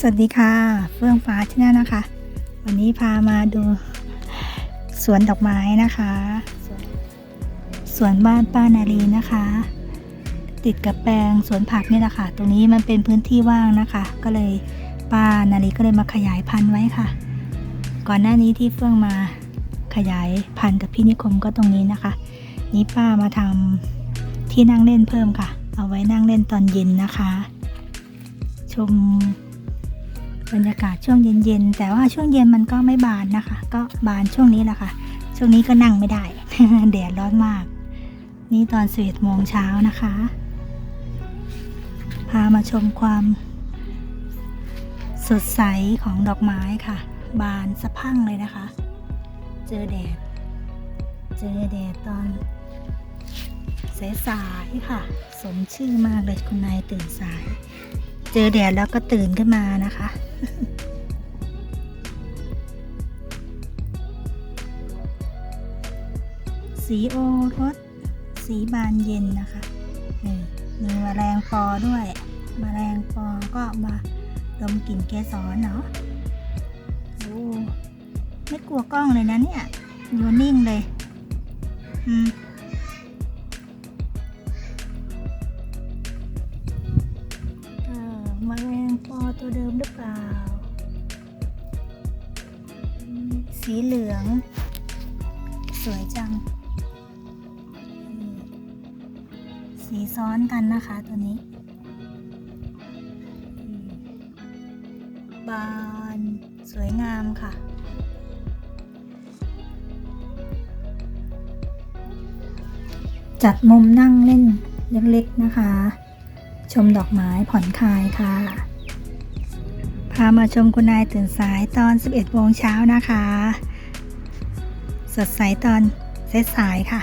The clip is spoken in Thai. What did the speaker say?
สวัสดีค่ะ เฟื่องฟ้าชาแนลนะคะ วันนี้พามาดูสวนดอกไม้นะคะ สวนบ้านป้านาลีนะคะ ติดกับแปลงสวนผักนี่แหละค่ะ ตรงนี้มันเป็นพื้นที่ว่างนะคะ ก็เลยป้านาลีก็เลยมาขยายพันธุ์ไว้ค่ะ ก่อนหน้านี้ที่เฟื่องมาขยายพันธุ์กับพี่นิคมก็ตรงนี้นะคะ นี้ป้ามาทำที่นั่งเล่นเพิ่มค่ะ เอาไว้นั่งเล่นตอนเย็นนะคะ ชม บรรยากาศช่วงเย็นๆ แต่ว่าช่วงเย็นมันก็ไม่บานนะคะ ก็บานช่วงนี้แหละค่ะ ช่วงนี้ก็นั่งไม่ได้ แดดร้อนมาก นี่ตอนสิบเอ็ดโมงเช้านะคะ พามาชมความ สดใสของดอกไม้ค่ะ บานสะพั่งเลยนะคะ เจอแดด เจอแดดตอนสายๆค่ะ สมชื่อมากเลยคุณนายตื่นสาย เจอแดดแล้วก็ตื่นขึ้นมานะคะ สีโอรส สีบานเย็นนะคะนี่มีแมลงปอด้วยแมลงปอก็มาดมกลิ่นเกสรเนาะโอ้ไม่กลัวกล้องเลยนะเนี่ยอยู่นิ่งเลย อืมเออแมลงปอตัวเดิมหรือเปล่า สีเหลือง สวยจัง สีซ้อนกันนะคะตัวนี้ บานสวยงามค่ะ จัดมุมนั่งเล่นเล็กๆนะคะ ชมดอกไม้ผ่อนคลายค่ะ พามาชมคุณนายตื่นสายตอน 11โมงเช้านะคะ สดใสตอนสายๆค่ะ